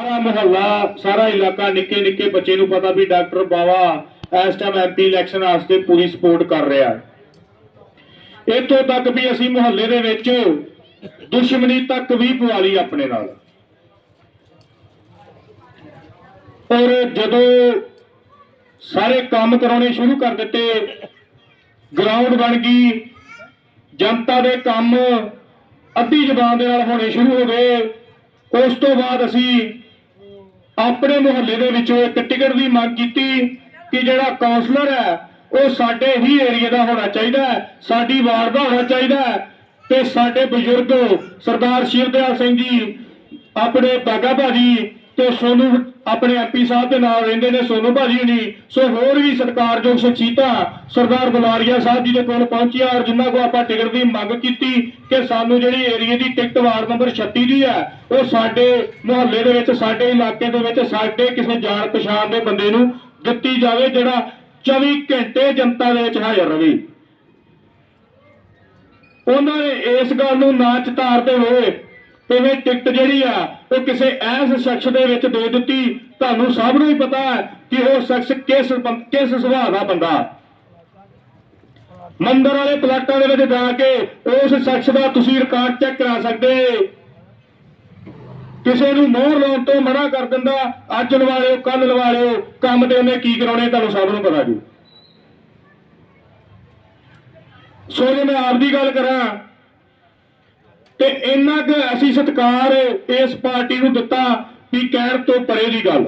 ਸਾਰਾ ਮੁਹੱਲਾ, ਸਾਰਾ ਇਲਾਕਾ ਨਿੱਕੇ ਨਿੱਕੇ ਬੱਚੇ ਨੂੰ ਪਤਾ ਵੀ ਡਾਕਟਰ ਬਾਵਾ ਇਸ ਟਾਈਮ ਐਮਪੀ ਇਲੈਕਸ਼ਨ ਵਾਸਤੇ ਪੂਰੀ ਸਪੋਰਟ ਕਰ ਰਿਹਾ। ਇੱਥੋਂ ਤੱਕ ਵੀ ਅਸੀਂ ਮੁਹੱਲੇ ਦੇ ਵਿੱਚ ਦੁਸ਼ਮਣੀ ਤੱਕ ਵੀ ਪਵਾ ਲਈ ਆਪਣੇ ਨਾਲ। ਔਰ ਜਦੋਂ ਸਾਰੇ ਕੰਮ ਕਰਾਉਣੇ ਸ਼ੁਰੂ ਕਰ ਦਿੱਤੇ ਗਰਾਊਂਡ ਬਣ ਗਈ, ਜਨਤਾ ਦੇ ਕੰਮ ਅੱਧੀ ਜ਼ਬਾਨ ਦੇ ਨਾਲ ਹੋਣੇ ਸ਼ੁਰੂ ਹੋ ਗਏ, ਉਸ ਤੋਂ ਬਾਅਦ ਅਸੀਂ ਆਪਣੇ ਮੁਹੱਲੇ ਦੇ ਵਿੱਚੋਂ ਇੱਕ ਟਿਕਟ ਦੀ ਮੰਗ ਕੀਤੀ ਕਿ ਜਿਹੜਾ ਕਾਉਂਸਲਰ ਹੈ, ਉਹ ਸਾਡੇ ਹੀ ਏਰੀਆ ਦਾ ਹੋਣਾ ਚਾਹੀਦਾ ਸਾਡੀ ਵਾਰਡ ਦਾ ਹੋਣਾ ਚਾਹੀਦਾ ਹੈ। ਤੇ ਸਾਡੇ ਬਜ਼ੁਰਗ ਸਰਦਾਰ ਸ਼ਿਵਦਿਆਲ ਸਿੰਘ ਜੀ, ਆਪਣੇ ਬਾਗਾ ਭਾਜੀ ਤੇ ਸੋਨੂ ਆਪਣੇ ਐਮਪੀ ਸਾਹਿਬ ਦੇ ਨਾਲ ਰਹਿੰਦੇ ਨੇ ਸੋਨੂ ਭਾਜੀ ਹੁਣੀ ਸੋ ਹੋਰ ਵੀ ਸਤਿਕਾਰਯੋਗ ਸ਼ਖਸੀਅਤਾਂ ਸਰਦਾਰ ਬੁਲਾਰੀਆ ਸਾਹਿਬ ਜੀ ਦੇ ਕੋਲ ਪਹੁੰਚਿਆ ਔਰ ਜਿਨ੍ਹਾਂ ਕੋ ਆਪਾਂ ਟਿਕਟ ਦੀ ਮੰਗ ਕੀਤੀ ਕਿ ਸਾਨੂੰ ਜਿਹੜੀ ਏਰੀਆ ਦੀ ਟਿਕਟ ਵਾਰਡ ਨੰਬਰ 36 ਦੀ ਹੈ, ਉਹ ਸਾਡੇ ਮੁਹੱਲੇ ਦੇ ਵਿੱਚ, ਸਾਡੇ ਇਲਾਕੇ ਦੇ ਵਿੱਚ, ਸਾਡੇ ਕਿਸੇ ਜਾਣ ਪਛਾਣ ਦੇ ਬੰਦੇ ਨੂੰ ਦਿੱਤੀ ਜਾਵੇ ਜਿਹੜਾ 24 ਘੰਟੇ ਜਨਤਾ ਦੇ ਵਿੱਚ ਹਾਜ਼ਰ ਰਹੇ। ਉਹਨਾਂ ਨੇ ਇਸ ਗੱਲ ਨੂੰ ਨਾ ਚਿਤਾਰਦੇ ਹੋਏ ਤੇ ਇਹ ਟਿਕਟ ਜਿਹੜੀ ਆ ਉਹ ਕਿਸੇ ਐਸ ਸ਼ਖਸ ਦੇ ਵਿੱਚ ਦੇ ਦਿੱਤੀ। ਤੁਹਾਨੂੰ ਸਭ ਨੂੰ ਹੀ ਪਤਾ ਹੈ ਕਿ ਉਹ ਸ਼ਖਸ ਕਿਸ ਕਿਸ ਸੁਭਾਅ ਦਾ ਬੰਦਾ ਮੰਦਰ ਵਾਲੇ ਪਲਾਟਾਂ ਦੇ ਵਿੱਚ ਜਾ ਕੇ ਉਸ ਸ਼ਖਸ ਦਾ ਤੁਸੀਂ ਰਿਕਾਰਡ ਚੈੱਕ ਕਰਾ ਸਕਦੇ। ਕਿਸੇ ਨੂੰ ਮੋਹਰ ਲਾਉਣ ਤੋਂ ਮਨਾ ਕਰ ਦਿੰਦਾ, ਅੱਜ ਲਵਾ ਲਿਓ ਕੱਲ ਲਵਾ ਲਿਓ, ਕੰਮ ਤੇ ਉਹਨੇ ਕੀ ਕਰਾਉਣੇ ਤੁਹਾਨੂੰ ਸਭ ਨੂੰ ਪਤਾ ਜੀ। ਸੋ ਜੇ ਮੈਂ ਆਪ ਦੀ ਗੱਲ ਕਰਾਂ ਤੇ ਇੰਨਾ ਕੁ ਅਸੀਂ ਸਤਿਕਾਰ ਇਸ ਪਾਰਟੀ ਨੂੰ ਦਿੱਤਾ ਵੀ ਕਹਿਣ ਤੋਂ ਪਰੇ ਦੀ ਗੱਲ।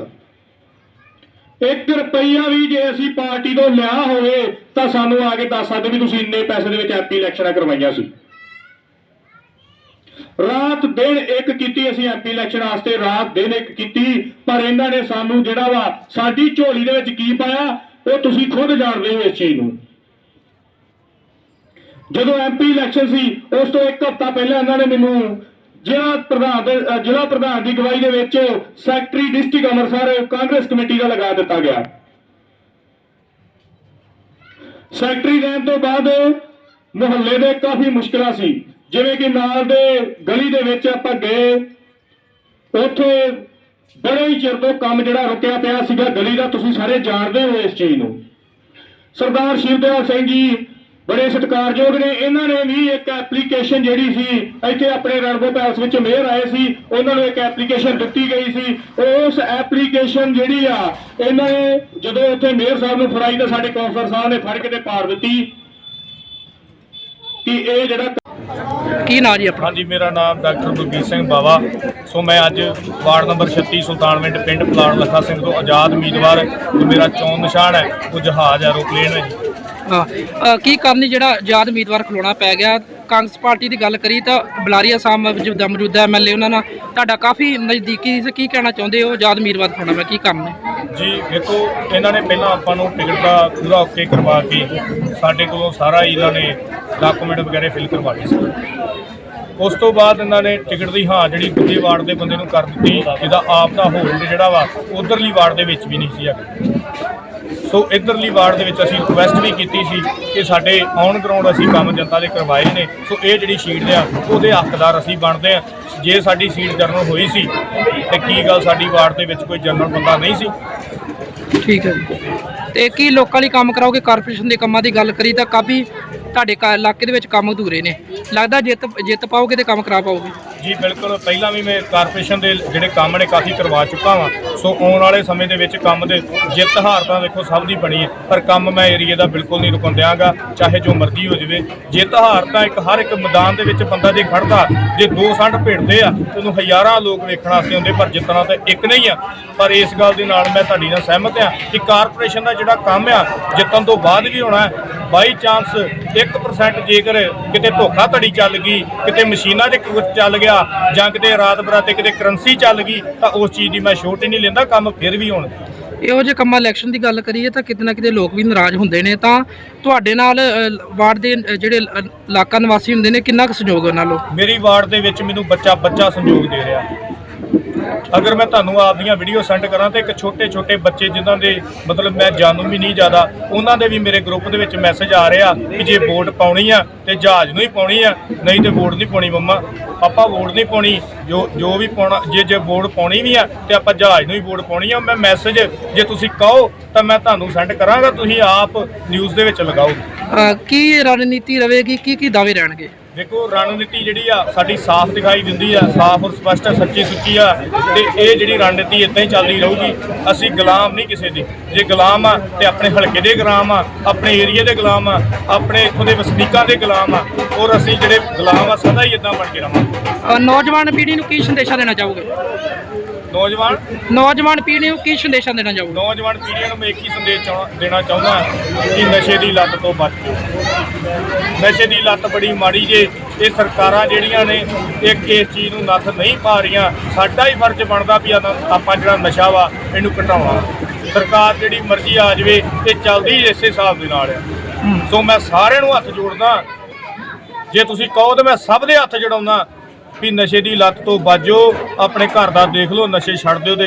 1 ਰੁਪਈਆ ਵੀ ਜੇ ਅਸੀਂ ਪਾਰਟੀ ਤੋਂ ਲਿਆ ਹੋਵੇ, ਤਾਂ ਸਾਨੂੰ ਆ ਕੇ ਦੱਸ ਸਕਦੇ ਵੀ ਤੁਸੀਂ ਇੰਨੇ ਪੈਸੇ ਦੇ ਵਿੱਚ ਐਮਪੀ ਇਲੈਕਸ਼ਨਾਂ ਕਰਵਾਈਆਂ ਸੀ। ਰਾਤ ਦਿਨ ਇੱਕ ਕੀਤੀ ਅਸੀਂ ਐਮਪੀ ਇਲੈਕਸ਼ਨ ਵਾਸਤੇ, ਰਾਤ ਦਿਨ ਇੱਕ ਕੀਤੀ, ਪਰ ਇਹਨਾਂ ਨੇ ਸਾਨੂੰ ਜਿਹੜਾ ਵਾ ਸਾਡੀ ਝੋਲੀ ਦੇ ਵਿੱਚ ਕੀ ਪਾਇਆ, ਉਹ ਤੁਸੀਂ ਖੁਦ ਜਾਣਦੇ ਹੋ ਇਸ ਚੀਜ਼ ਨੂੰ। ਜਦੋਂ ਐਮਪੀ ਇਲੈਕਸ਼ਨ ਸੀ, ਉਸ ਤੋਂ ਇੱਕ ਹਫ਼ਤਾ ਪਹਿਲਾਂ ਇਹਨਾਂ ਨੇ ਮੈਨੂੰ ਜ਼ਿਲ੍ਹਾ ਪ੍ਰਧਾਨ ਦੇ ਜ਼ਿਲ੍ਹਾ ਪ੍ਰਧਾਨ ਦੀ ਗਵਾਹੀ ਦੇ ਵਿੱਚ secretary district Amritsar Congress committee ਦਾ ਲਗਾ ਦਿੱਤਾ ਗਿਆ। ਸੈਕਟਰੀ ਰਹਿਣ ਤੋਂ ਬਾਅਦ ਮੁਹੱਲੇ ਦੇ ਕਾਫੀ ਮੁਸ਼ਕਲਾਂ ਸੀ। ਜਿਵੇਂ ਕਿ ਨਾਲ ਦੇ ਗਲੀ ਦੇ ਵਿੱਚ ਆਪਾਂ ਗਏ, ਉੱਥੇ ਬੜੇ ਹੀ ਚਿਰ ਤੋਂ ਕੰਮ ਜਿਹੜਾ ਰੁਕਿਆ ਪਿਆ ਸੀਗਾ, ਗਲੀ ਦਾ ਤੁਸੀਂ ਸਾਰੇ ਜਾਣਦੇ ਹੋ ਇਸ ਚੀਜ਼ ਨੂੰ। ਸਰਦਾਰ ਸ਼ਿਵਦਿਆਲ ਸਿੰਘ ਜੀ ਬੜੇ ਸਤਿਕਾਰਯੋਗ ਨੇ। ਇਹਨਾਂ ਨੇ ਵੀ ਇੱਕ ਐਪਲੀਕੇਸ਼ਨ ਜਿਹੜੀ ਸੀ ਇੱਥੇ ਆਪਣੇ ਰਣਬੋ ਪੈਲਸ ਵਿੱਚ ਮੇਅਰ ਆਏ ਸੀ ਉਹਨਾਂ ਨੂੰ ਇੱਕ ਐਪਲੀਕੇਸ਼ਨ ਦਿੱਤੀ ਗਈ ਸੀ। ਉਸ ਐਪਲੀਕੇਸ਼ਨ ਜਿਹੜੀ ਆ ਇਹਨਾਂ ਨੇ ਜਦੋਂ ਉੱਥੇ ਮੇਅਰ ਸਾਹਿਬ ਨੂੰ ਫੜਾਈ ਤਾਂ ਸਾਡੇ ਕੌਂਸਲਰ ਸਾਹਿਬ ਨੇ ਫੜ ਕੇ ਤੇ ਪਾੜ ਦਿੱਤੀ ਕਿ ਇਹ ਜਿਹੜਾ ਕੀ ਨਾਂ ਜੀ ਆਪਣਾ? ਹਾਂਜੀ ਮੇਰਾ ਨਾਮ ਡਾਕਟਰ ਬਲਬੀਰ ਸਿੰਘ ਬਾਵਾ। ਸੋ ਮੈਂ ਅੱਜ ਵਾਰਡ ਨੰਬਰ 36 ਸੁਲਤਾਨਵਿੰਡ ਪਿੰਡ ਪਲਾੜ ਲੱਖਾ ਸਿੰਘ ਤੋਂ ਆਜ਼ਾਦ ਉਮੀਦਵਾਰ ਜੋ ਮੇਰਾ ਚੋਣ ਨਿਸ਼ਾਨ ਹੈ। ਉਹ ਜਹਾਜ਼ ਐਰੋਪਲੇਨ ਹੈ ਜੀ ਹਾਂ ਅ, ਕੀ ਕਾਰਨ ਜਿਹੜਾ ਆਜ਼ਾਦ ਉਮੀਦਵਾਰ ਖਲੋਣਾ ਪੈ ਗਿਆ? ਕਾਂਗਰਸ ਪਾਰਟੀ ਦੀ ਗੱਲ ਕਰੀ ਤਾਂ ਬਲਾਰੀਆ ਸਾਹਿਬ ਮੌਜੂਦਾ ਮੌਜੂਦਾ ਐਮਐਲਏ ਉਹਨਾਂ ਨਾਲ ਤੁਹਾਡਾ ਕਾਫੀ ਨਜ਼ਦੀਕੀ ਸੀ ਕੀ ਕਹਿਣਾ ਚਾਹੁੰਦੇ ਹੋ? ਆਜ਼ਾਦ ਉਮੀਦਵਾਰ ਖਲੋਣਾ ਪਿਆ ਕੀ ਕੰਮ ਨੇ? ਜੀ ਦੇਖੋ ਇਹਨਾਂ ਨੇ ਪਹਿਲਾਂ ਆਪਾਂ ਨੂੰ ਟਿਕਟ ਦਾ ਪੂਰਾ ਓਕੇ ਕਰਵਾ ਕੇ ਸਾਡੇ ਕੋਲੋਂ ਸਾਰਾ ਹੀ ਇਹਨਾਂ ਨੇ ਡਾਕੂਮੈਂਟ ਵਗੈਰਾ ਫਿਲ ਕਰਵਾਏ ਸੀ। ਉਸ ਤੋਂ ਬਾਅਦ ਇਹਨਾਂ ਨੇ ਟਿਕਟ ਦੀ ਹਾਂ ਜਿਹੜੀ ਦੂਜੇ ਵਾਰਡ ਦੇ ਬੰਦੇ ਨੂੰ ਕਰ ਦਿੱਤੀ ਜਿਹਦਾ ਆਪ ਦਾ ਹੋਲਡ ਜਿਹੜਾ ਵਾ ਉਧਰਲੀ ਵਾਰਡ ਦੇ ਵਿੱਚ ਵੀ ਨਹੀਂ ਸੀ ਹੈਗਾ। ਸੋ ਇਧਰਲੀ ਵਾਰਡ ਦੇ ਵਿੱਚ ਅਸੀਂ ਰਿਕੁਐਸਟ ਵੀ ਕੀਤੀ ਸੀ ਕਿ ਸਾਡੇ ਔਨ ਗਰਾਊਂਡ ਅਸੀਂ ਕੰਮ ਜਨਤਾ ਦੇ ਕਰਵਾਏ ਨੇ। ਸੋ ਇਹ ਜਿਹੜੀ ਸੀਟ ਆ, ਉਹਦੇ ਹੱਕਦਾਰ ਅਸੀਂ ਬਣਦੇ ਆ। ਜੇ ਸਾਡੀ ਸੀਟ ਜਨਰਲ ਹੋਈ ਸੀ, ਤੇ ਕੀ ਗੱਲ ਸਾਡੀ ਵਾਰਡ ਦੇ ਵਿੱਚ ਕੋਈ ਜਨਰਲ ਬੰਦਾ ਨਹੀਂ ਸੀ? ਠੀਕ ਹੈ ਜੀ। ਤੇ ਕੀ ਲੋਕਾਂ ਲਈ ਕੰਮ ਕਰਾਓਗੇ? ਕਾਰਪੋਰੇਸ਼ਨ ਦੇ ਕੰਮਾਂ ਦੀ ਗੱਲ ਕਰੀ ਤਾਂ ਕਾਫੀ ਤੁਹਾਡੇ ਕਾ- ਇਲਾਕੇ ਦੇ ਵਿੱਚ ਕੰਮ ਅਧੂਰੇ ਨੇ। ਲੱਗਦਾ ਜਿੱਤ ਜਿੱਤ ਪਾਓਗੇ ਤੇ ਕੰਮ ਕਰਾ ਪਾਓਗੇ। ਜੀ, ਬਿਲਕੁਲ। ਪਹਿਲਾਂ ਵੀ ਮੈਂ ਕਾਰਪੋਰੇਸ਼ਨ ਦੇ ਜਿਹੜੇ ਕੰਮ ਨੇ ਕਾਫੀ ਕਰਵਾ ਚੁੱਕਾ ਵਾਂ। ਸੋ ਆਉਣ ਵਾਲੇ ਸਮੇਂ ਦੇ ਵਿੱਚ ਕੰਮ ਦੇ ਜਿੱਤ ਹਾਰ ਤਾਂ ਦੇਖੋ ਸਭ ਦੀ ਬਣੀ ਹੈ। ਪਰ ਕੰਮ ਮੈਂ ਏਰੀਏ ਦਾ ਬਿਲਕੁਲ ਨਹੀਂ ਰੁਕਣ ਦਿਆਂਗਾ। ਚਾਹੇ ਜੋ ਮਰਜ਼ੀ ਹੋ ਜਾਵੇ। ਜਿੱਤ ਹਾਰ ਤਾਂ ਇੱਕ ਹਰ ਇੱਕ ਮੈਦਾਨ ਦੇ ਵਿੱਚ ਬੰਦਾ ਜੇ ਖੜਦਾ, ਜੇ ਦੋ ਸੰਡ ਭਿੜਦੇ ਆ, ਤੇ ਉਹਨੂੰ ਹਜ਼ਾਰਾਂ ਲੋਕ ਵੇਖਣ ਵਾਸਤੇ ਹੁੰਦੇ ਪਰ ਜਿੱਤਣਾ ਤਾਂ ਇੱਕ ਨਹੀਂ ਆ। ਪਰ ਇਸ ਗੱਲ ਦੇ ਨਾਲ ਮੈਂ ਤੁਹਾਡੀ ਨਾਲ ਸਹਿਮਤ ਆ ਕਿ ਕਾਰਪੋਰੇਸ਼ਨ ਦਾ ਜਿਹੜਾ ਕੰਮ ਆ, ਜਿੱਤਣ ਤੋਂ ਬਾਅਦ ਵੀ ਹੋਣਾ ਹੈ। ਬਾਈ ਚਾਂਸ 1% ਜੇਕਰ ਕਿਤੇ ਧੋਖਾ ਧੜੀ ਚੱਲ ਗਈ ਕਿਤੇ ਮਸ਼ੀਨਾਂ 'ਚ ਕੁਝ ਚੱਲ ਗਿਆ ਜਾਂ ਕਿਤੇ ਰਾਤ ਬਰਾਤੇ ਕਿਤੇ ਕਰੰਸੀ ਚੱਲ ਗਈ ਤਾਂ ਉਸ ਚੀਜ਼ ਦੀ ਮੈਂ ਛੋਟ ਹੀ ਨਹੀਂ ਲੈਂਦਾ ਕੰਮ ਫਿਰ ਵੀ ਹੋਣਗੇ ਇਹੋ ਜਿਹੇ ਕੰਮਾਂ ਇਲੈਕਸ਼ਨ ਦੀ ਗੱਲ ਕਰੀਏ ਤਾਂ ਕਿਤੇ ਨਾ ਕਿਤੇ ਲੋਕ ਵੀ ਨਾਰਾਜ਼ ਹੁੰਦੇ ਨੇ ਤਾਂ ਤੁਹਾਡੇ ਨਾਲ ਵਾਰਡ ਦੇ ਜਿਹੜੇ ਇਲਾਕਾ ਨਿਵਾਸੀ ਹੁੰਦੇ ਨੇ ਕਿੰਨਾ ਕੁ ਸਹਿਯੋਗ ਉਹਨਾਂ ਨਾਲ? ਮੇਰੀ ਵਾਰਡ ਦੇ ਵਿੱਚ ਮੈਨੂੰ ਬੱਚਾ ਬੱਚਾ ਸੰਯੋਗ ਦੇ ਰਿਹਾ। ਅਗਰ ਮੈਂ ਤੁਹਾਨੂੰ ਆਪ ਦੀਆਂ ਵੀਡੀਓ ਸੈਂਡ ਕਰਾਂ ਤੇ ਇੱਕ ਛੋਟੇ ਛੋਟੇ ਬੱਚੇ ਜਿਨ੍ਹਾਂ ਦੇ ਮਤਲਬ ਮੈਂ ਜਾਣੂ ਵੀ ਨਹੀਂ ਜ਼ਿਆਦਾ, ਉਹਨਾਂ ਦੇ ਵੀ ਮੇਰੇ ਗਰੁੱਪ ਦੇ ਵਿੱਚ ਮੈਸੇਜ ਆ ਰਿਹਾ ਕਿ ਜੇ ਵੋਟ ਪਾਉਣੀ ਆ ਤੇ ਜਹਾਜ਼ ਨੂੰ ਹੀ ਪਾਉਣੀ ਆ, ਨਹੀਂ ਤੇ ਵੋਟ ਨਹੀਂ ਪਾਉਣੀ ਮੰਮਾ। ਪਾਪਾ ਵੋਟ ਨਹੀਂ ਪਾਉਣੀ, ਜੋ ਜੋ ਵੀ ਪਾਉਣਾ, ਜੇ ਜੇ ਵੋਟ ਪਾਉਣੀ ਵੀ ਆ ਤੇ ਆਪਾਂ ਜਹਾਜ਼ ਨੂੰ ਹੀ ਵੋਟ ਪਾਉਣੀ ਆ, ਮੈਂ ਮੈਸੇਜ ਜੇ ਤੁਸੀਂ ਕਹੋ ਤਾਂ ਮੈਂ ਤੁਹਾਨੂੰ ਸੈਂਡ ਕਰਾਂਗਾ, ਤੁਸੀਂ ਆਪ ਨਿਊਜ਼ ਦੇ ਵਿੱਚ ਲਗਾਓ। ਕੀ ਰਣਨੀਤੀ ਰਹੇਗੀ ਕੀ ਕੀ ਦਾਅਵੇ ਰਹਿਣਗੇ? ਦੇਖੋ ਰਣਨੀਤੀ ਜਿਹੜੀ ਆ ਸਾਡੀ ਸਾਫ਼ ਦਿਖਾਈ ਦਿੰਦੀ ਆ ਸਾਫ਼ ਔਰ ਸਪਸ਼ਟ ਆ ਸੱਚੀ ਸੁੱਚੀ ਆ। ਤੇ ਇਹ ਜਿਹੜੀ ਰਣਨੀਤੀ ਇਦਾਂ ਹੀ ਚੱਲਦੀ ਰਹੂਗੀ ਅਸੀਂ ਗੁਲਾਮ ਨਹੀਂ ਕਿਸੇ ਦੇ। ਜੇ ਗੁਲਾਮ ਆ ਤੇ ਆਪਣੇ ਹਲਕੇ ਦੇ ਗੁਲਾਮ ਆ ਆਪਣੇ ਏਰੀਆ ਦੇ ਗੁਲਾਮ ਆ ਆਪਣੇ ਇੱਥੋਂ ਦੇ ਵਸਨੀਕਾਂ ਦੇ ਗੁਲਾਮ ਆ ਔਰ ਅਸੀਂ ਜਿਹੜੇ ਗੁਲਾਮ ਆ ਸਦਾ ਹੀ ਇਦਾਂ ਬਣ ਕੇ ਰਵਾਂਗੇ ਅ, ਨੌਜਵਾਨ ਪੀੜ੍ਹੀ ਨੂੰ ਕੀ ਸੰਦੇਸ਼ਾ ਦੇਣਾ ਚਾਹੋਗੇ? ਨੌਜਵਾਨ? ਨੌਜਵਾਨ ਪੀੜ੍ਹੀ ਨੂੰ ਕੀ ਸੰਦੇਸ਼ਾ ਦੇਣਾ ਚਾਹੋਗੇ? ਨੌਜਵਾਨ ਪੀੜ੍ਹੀ ਨੂੰ ਮੈਂ ਇੱਕ ਹੀ ਸੰਦੇਸ਼ ਚਾਹੁੰ- ਦੇਣਾ ਚਾਹੁੰਦਾ ਕਿ ਨਸ਼ੇ ਦੀ ਲੱਤ ਤੋਂ ਬਚੋ ਨਸ਼ੇ ਦੀ ਲੱਤ ਬੜੀ ਮਾੜੀ ਜੇ ਇਹ ਸਰਕਾਰਾਂ ਜਿਹੜੀਆਂ ਨੇ ਇੱਕ ਇਸ ਚੀਜ਼ ਨੂੰ ਨੱਥ ਨਹੀਂ ਪਾ ਰਹੀਆਂ। ਸਾਡਾ ਹੀ ਫਰਜ਼ ਬਣਦਾ ਵੀ ਆਪਾਂ ਜਿਹੜਾ ਨਸ਼ਾ ਵਾ, ਇਹਨੂੰ ਘਟਾਉਣਾ। ਸਰਕਾਰ ਜਿਹੜੀ ਮਰਜ਼ੀ ਆ ਜਾਵੇ, ਇਹ ਚੱਲਦੀ ਇਸੇ ਹਿਸਾਬ ਦੇ ਨਾਲ ਆ। ਸੋ ਮੈਂ ਸਾਰਿਆਂ ਨੂੰ ਹੱਥ ਜੋੜਦਾ, ਜੇ ਤੁਸੀਂ ਕਹੋ ਤੇ ਮੈਂ ਸਭ ਦੇ ਹੱਥ ਜੜਾਉਣਾ ਵੀ ਨਸ਼ੇ ਦੀ ਲੱਤ ਤੋਂ ਬਾਜੋ, ਆਪਣੇ ਘਰ ਦਾ ਦੇਖ ਲਓ, ਨਸ਼ੇ ਛੱਡ ਦਿਓ ਤੇ